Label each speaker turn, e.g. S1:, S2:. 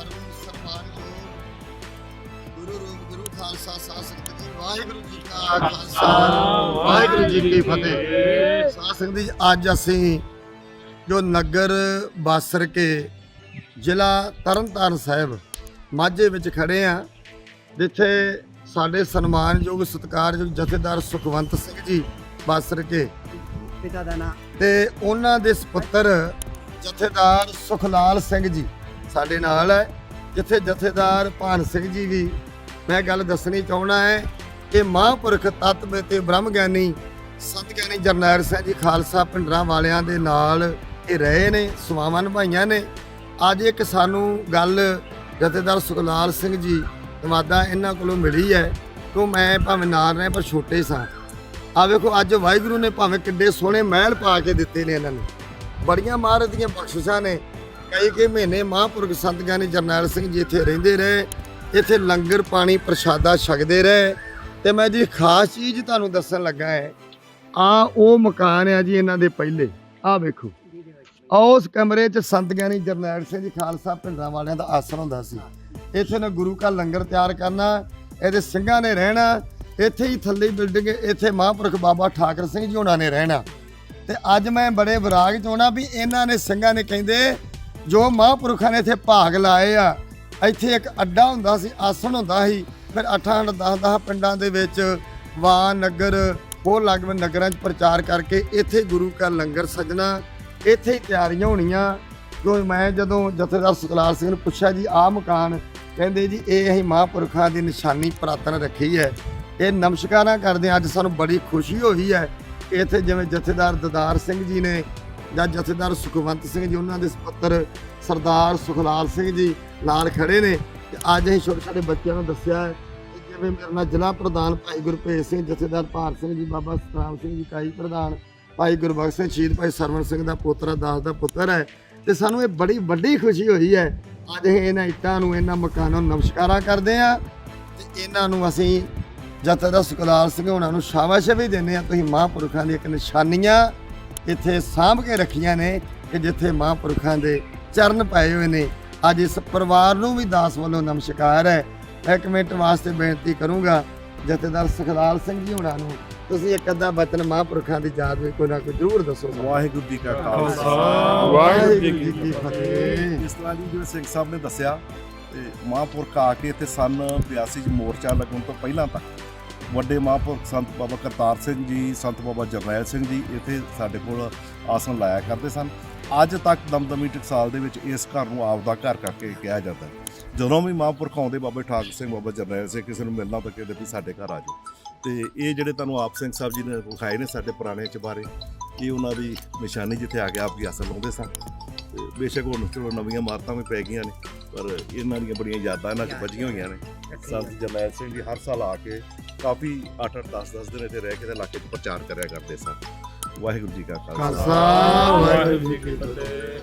S1: ਪਰਮ ਸਨਮਾਨਯੋਗ ਗੁਰੂ ਰੂਪ ਗੁਰੂ ਖਾਲਸਾ ਸਾਧ ਸੰਗਤ ਜੀ ਵਾਹਿਗੁਰੂ ਜੀ ਕਾ ਖਾਲਸਾ ਵਾਹਿਗੁਰੂ ਜੀ ਕੀ ਫਤਿਹ ਸਾਧ ਸੰਗਤ ਜੀ ਅੱਜ ਅਸੀਂ ਜੋ ਨਗਰ ਬਾਸਰ ਕੇ ਜ਼ਿਲ੍ਹਾ ਤਰਨਤਾਰਨ ਸਾਹਿਬ ਮਾਝੇ ਵਿੱਚ ਖੜੇ ਆ ਜਿੱਥੇ ਸਾਡੇ ਸਨਮਾਨਯੋਗ ਸਤਿਕਾਰਯੋਗ ਜਥੇਦਾਰ ਸੁਖਵੰਤ ਸਿੰਘ ਜੀ ਬਾਸਰ ਕੇ।
S2: ਪਿਤਾ ਦਾ ਨਾਂ।
S1: ਤੇ ਉਹਨਾਂ ਦੇ ਸੁਪੁੱਤਰ ਜਥੇਦਾਰ ਸੁਖਲਾਲ ਸਿੰਘ ਜੀ। ਸਾਡੇ ਨਾਲ ਹੈ, ਜਿੱਥੇ ਜਥੇਦਾਰ ਭਾਨ ਸਿੰਘ ਜੀ ਵੀ ਮੈਂ ਗੱਲ ਦੱਸਣੀ ਚਾਹਣਾ ਹੈ ਕਿ ਮਹਾਂਪੁਰਖ ਤਤਵ ਤੇ ਬ੍ਰਹਮ ਗਿਆਨੀ ਸੰਤ ਗਿਆਨੀ ਜਰਨੈਲ ਸਿੰਘ ਜੀ ਖਾਲਸਾ ਪਿੰਡਰਾਂ ਵਾਲਿਆਂ ਦੇ ਨਾਲ ਇਹ ਰਹੇ ਨੇ ਸੁਆਵਾਂ ਨਿਭਾਈਆਂ ਨੇ। ਅੱਜ ਇੱਕ ਸਾਨੂੰ ਗੱਲ ਜਥੇਦਾਰ ਸੁਖਲਾਲ ਸਿੰਘ ਜੀ ਦਮਾਦਾ ਇਹਨਾਂ ਕੋਲੋਂ ਮਿਲੀ ਹੈ ਤੋਂ ਮੈਂ ਭਾਵੇਂ ਨਾਲ ਰਹੇ ਪਰ ਛੋਟੇ ਸਾਂ। ਆ ਵੇਖੋ, ਅੱਜ ਵਾਹਿਗੁਰੂ ਨੇ ਭਾਵੇਂ ਕਿੱਡੇ ਸੋਹਣੇ ਮਹਿਲ ਪਾ ਕੇ ਦਿੱਤੇ ਨੇ ਇਹਨਾਂ ਨੂੰ। ਬੜੀਆਂ ਮਹਾਰਾਜ ਦੀਆਂ ਬਖਸ਼ਿਸ਼ਾਂ ਨੇ। ਕਈ ਕਈ ਮਹੀਨੇ ਮਹਾਂਪੁਰਖ ਸੰਤ ਗਿਆਨੀ ਜਰਨੈਲ ਸਿੰਘ ਜੀ ਇੱਥੇ ਰਹਿੰਦੇ ਰਹੇ, ਇੱਥੇ ਲੰਗਰ ਪਾਣੀ ਪ੍ਰਸ਼ਾਦਾ ਛਕਦੇ ਰਹੇ। ਤੇ ਮੈਂ ਜੀ ਖਾਸ ਚੀਜ਼ ਤੁਹਾਨੂੰ ਦੱਸਣ ਲੱਗਾ ਹੈ, ਆ ਉਹ ਮਕਾਨ ਆ ਜੀ ਇਹਨਾਂ ਦੇ ਪਹਿਲੇ ਆ ਵੇਖੋ। ਉਸ ਕਮਰੇ 'ਚ ਸੰਤ ਗਿਆਨੀ ਜਰਨੈਲ ਸਿੰਘ ਜੀ ਖਾਲਸਾ ਪਿੰਡਾਂ ਵਾਲਿਆਂ ਦਾ ਆਸਰਾ ਹੁੰਦਾ ਸੀ। ਇੱਥੇ ਨਾ ਗੁਰੂ ਕਾ ਲੰਗਰ ਤਿਆਰ ਕਰਨਾ ਇਹਦੇ ਸਿੰਘਾਂ ਨੇ ਰਹਿਣਾ, ਇੱਥੇ ਹੀ ਥੱਲੇ ਬਿਲਡਿੰਗ, ਇੱਥੇ ਮਹਾਂਪੁਰਖ ਬਾਬਾ ਠਾਕਰ ਸਿੰਘ ਜੀ ਉਹਨਾਂ ਨੇ ਰਹਿਣਾ। ਤੇ ਅੱਜ ਮੈਂ ਬੜੇ ਵਿਰਾਗ ਚ ਹੋਣਾ ਵੀ ਇਹਨਾਂ ਨੇ ਸਿੰਘਾਂ ਨੇ ਕਹਿੰਦੇ ਜੋ ਮਹਾਂਪੁਰਖਾਂ ਨੇ ਇੱਥੇ ਭਾਗ ਲਾਏ ਆ, ਇੱਥੇ ਇੱਕ ਅੱਡਾ ਹੁੰਦਾ ਸੀ, ਆਸਣ ਹੁੰਦਾ ਸੀ, ਫਿਰ 8 10 10 ਪਿੰਡਾਂ ਦੇ ਵਿੱਚ ਵਾਂ ਨਗਰ, ਹੋਰ ਲਗਭਗ ਨਗਰਾਂ 'ਚ ਪ੍ਰਚਾਰ ਕਰਕੇ ਇੱਥੇ ਗੁਰੂ ਕਾ ਲੰਗਰ ਸਜਣਾ, ਇੱਥੇ ਹੀ ਤਿਆਰੀਆਂ ਹੋਣੀਆਂ। ਜੋ ਮੈਂ ਜਦੋਂ ਜਥੇਦਾਰ ਸੁਖਲਾਲ ਸਿੰਘ ਨੂੰ ਪੁੱਛਿਆ, ਜੀ, ਆਹ ਮਕਾਨ, ਕਹਿੰਦੇ, ਜੀ, ਇਹ ਅਸੀਂ ਮਹਾਂਪੁਰਖਾਂ ਦੀ ਨਿਸ਼ਾਨੀ ਪ੍ਰਾਤਨ ਰੱਖੀ ਹੈ। ਇਹ ਨਮਸਕਾਰਾਂ ਕਰਦੇ ਅੱਜ ਸਾਨੂੰ ਬੜੀ ਖੁਸ਼ੀ ਹੋਈ ਹੈ। ਇੱਥੇ ਜਿਵੇਂ ਜਥੇਦਾਰ ਦਦਾਰ ਸਿੰਘ ਜੀ ਨੇ ਜਾਂ ਜਥੇਦਾਰ ਸੁਖਵੰਤ ਸਿੰਘ ਜੀ, ਉਹਨਾਂ ਦੇ ਸੁਪੁੱਤਰ ਸਰਦਾਰ ਸੁਖਲਾਲ ਸਿੰਘ ਜੀ ਨਾਲ ਖੜੇ ਨੇ। ਤੇ ਅੱਜ ਅਸੀਂ ਛੋਟੇ ਛੋਟੇ ਬੱਚਿਆਂ ਨੂੰ ਦੱਸਿਆ ਹੈ ਕਿ ਜਿਵੇਂ ਮੇਰੇ ਨਾਲ ਜ਼ਿਲ੍ਹਾ ਪ੍ਰਧਾਨ ਭਾਈ ਗੁਰਭੇਜ ਸਿੰਘ, ਜਥੇਦਾਰ ਭਾਰ ਸਿੰਘ ਜੀ, ਬਾਬਾ ਸਤਨਾਮ ਸਿੰਘ ਜੀ, ਕਾਈ ਪ੍ਰਧਾਨ ਭਾਈ ਗੁਰਬਖਸ਼ ਸਿੰਘ, ਸ਼ਹੀਦ ਭਾਈ ਸਰਵਣ ਸਿੰਘ ਦਾ ਪੋਤਰਾ ਦਾਸ ਦਾ ਪੁੱਤਰ ਹੈ। ਤੇ ਸਾਨੂੰ ਇਹ ਬੜੀ ਵੱਡੀ ਖੁਸ਼ੀ ਹੋਈ ਹੈ। ਅੱਜ ਅਸੀਂ ਇਹਨਾਂ ਇੱਟਾਂ ਨੂੰ, ਇਹਨਾਂ ਮਕਾਨਾਂ ਨੂੰ ਨਮਸਕਾਰਾਂ ਕਰਦੇ ਹਾਂ। ਤੇ ਇਹਨਾਂ ਨੂੰ ਅਸੀਂ ਜਥੇਦਾਰ ਸੁਖਲਾਲ ਸਿੰਘ ਉਹਨਾਂ ਨੂੰ ਸ਼ਾਬਾਸ਼ ਵੀ ਦਿੰਦੇ ਆ ਤੁਸੀਂ ਮਹਾਂਪੁਰਖਾਂ ਦੀ ਇੱਕ ਨਿਸ਼ਾਨੀਆਂ ਇੱਥੇ ਸਾਂਭ ਕੇ ਰੱਖੀਆਂ ਨੇ ਕਿ ਜਿੱਥੇ ਮਹਾਂਪੁਰਖਾਂ ਦੇ ਚਰਨ ਪਏ ਹੋਏ ਨੇ। ਅੱਜ ਇਸ ਪਰਿਵਾਰ ਨੂੰ ਵੀ ਦਾਸ ਵੱਲੋਂ ਨਮਸਕਾਰ ਹੈ। ਇੱਕ ਮਿੰਟ ਵਾਸਤੇ ਬੇਨਤੀ ਕਰੂੰਗਾ ਜਥੇਦਾਰ ਸੁਖਲਾਲ ਸਿੰਘ ਜੀ ਹੋਣਾ ਨੂੰ। ਤੁਸੀਂ ਇੱਕ ਅੱਧਾ ਬਚਨ ਮਹਾਂਪੁਰਖਾਂ ਦੀ ਯਾਦ ਵਿੱਚ ਕੋਈ ਨਾ ਕੋਈ ਜ਼ਰੂਰ ਦੱਸੋ।
S3: ਵਾਹਿਗੁਰੂ ਜੀ ਕਾ ਖਾਲਸਾ।
S1: ਵਾਹਿਗੁਰੂ ਜੀ ਕੀ ਫਤਿਹ।
S3: ਇਸ ਤਰ੍ਹਾਂ ਜੀ ਜਿਵੇਂ ਸਿੰਘ ਸਾਹਿਬ ਨੇ ਦੱਸਿਆ ਤੇ ਮਹਾਂਪੁਰਖ ਆ ਕੇ ਇੱਥੇ ਸਨ 82 ਚ ਮੋਰਚਾ ਲੱਗਣ ਤੋਂ ਪਹਿਲਾਂ ਤੱਕ। ਵੱਡੇ ਮਹਾਂਪੁਰਖ ਸੰਤ ਬਾਬਾ ਕਰਤਾਰ ਸਿੰਘ ਜੀ ਸੰਤ ਬਾਬਾ ਜਰਨੈਲ ਸਿੰਘ ਜੀ ਇੱਥੇ ਸਾਡੇ ਕੋਲ ਆਸਣ ਲਾਇਆ ਕਰਦੇ ਸਨ। ਅੱਜ ਤੱਕ ਦਮਦਮੀ ਟਕਸਾਲ ਦੇ ਵਿੱਚ ਇਸ ਘਰ ਨੂੰ ਆਪਦਾ ਘਰ ਕਰਕੇ ਕਿਹਾ ਜਾਂਦਾ। ਜਦੋਂ ਵੀ ਮਹਾਂਪੁਰਖ ਆਉਂਦੇ ਬਾਬਾ ਠਾਕਰ ਸਿੰਘ ਬਾਬਾ ਜਰਨੈਲ ਸਿੰਘ ਕਿਸੇ ਨੂੰ ਮਿਲਣਾ ਤਾਂ ਕਹਿੰਦੇ ਵੀ ਸਾਡੇ ਘਰ ਆ ਜਾਓ। ਤੇ ਇਹ ਜਿਹੜੇ ਤੁਹਾਨੂੰ ਆਪ ਸਿੰਘ ਸਾਹਿਬ ਜੀ ਨੇ ਵਿਖਾਏ ਨੇ ਸਾਡੇ ਪੁਰਾਣੇ ਚਬਾਰੇ ਇਹ ਉਹਨਾਂ ਦੀ ਨਿਸ਼ਾਨੀ ਜਿੱਥੇ ਆ ਕੇ ਆਪ ਕੀ ਆਸਣ ਲਾਉਂਦੇ ਸਨ। ਬੇਸ਼ੱਕ ਹੁਣ ਚਲੋ ਨਵੀਆਂ ਇਮਾਰਤਾਂ ਵੀ ਪੈ ਗਈਆਂ ਨੇ ਪਰ ਇਹਨਾਂ ਦੀਆਂ ਬੜੀਆਂ ਯਾਦਾਂ ਇਹਨਾਂ 'ਚ ਵੱਜੀਆਂ ਹੋਈਆਂ ਨੇ। ਸੰਤ ਜਰਨੈਲ ਸਿੰਘ ਜੀ ਹਰ ਸਾਲ ਆ ਕੇ ਕਾਫੀ 8-8 10-10 ਦਿਨ ਇੱਥੇ ਰਹਿ ਕੇ ਤੇ ਇਲਾਕੇ 'ਚ ਪ੍ਰਚਾਰ ਕਰਿਆ ਕਰਦੇ ਸਨ। ਵਾਹਿਗੁਰੂ ਜੀ ਕਾ ਖਾਲਸਾ।
S1: ਖਾਲਸਾ ਵਾਹਿਗੁਰੂ ਜੀ ਕੀ ਫਤਿਹ।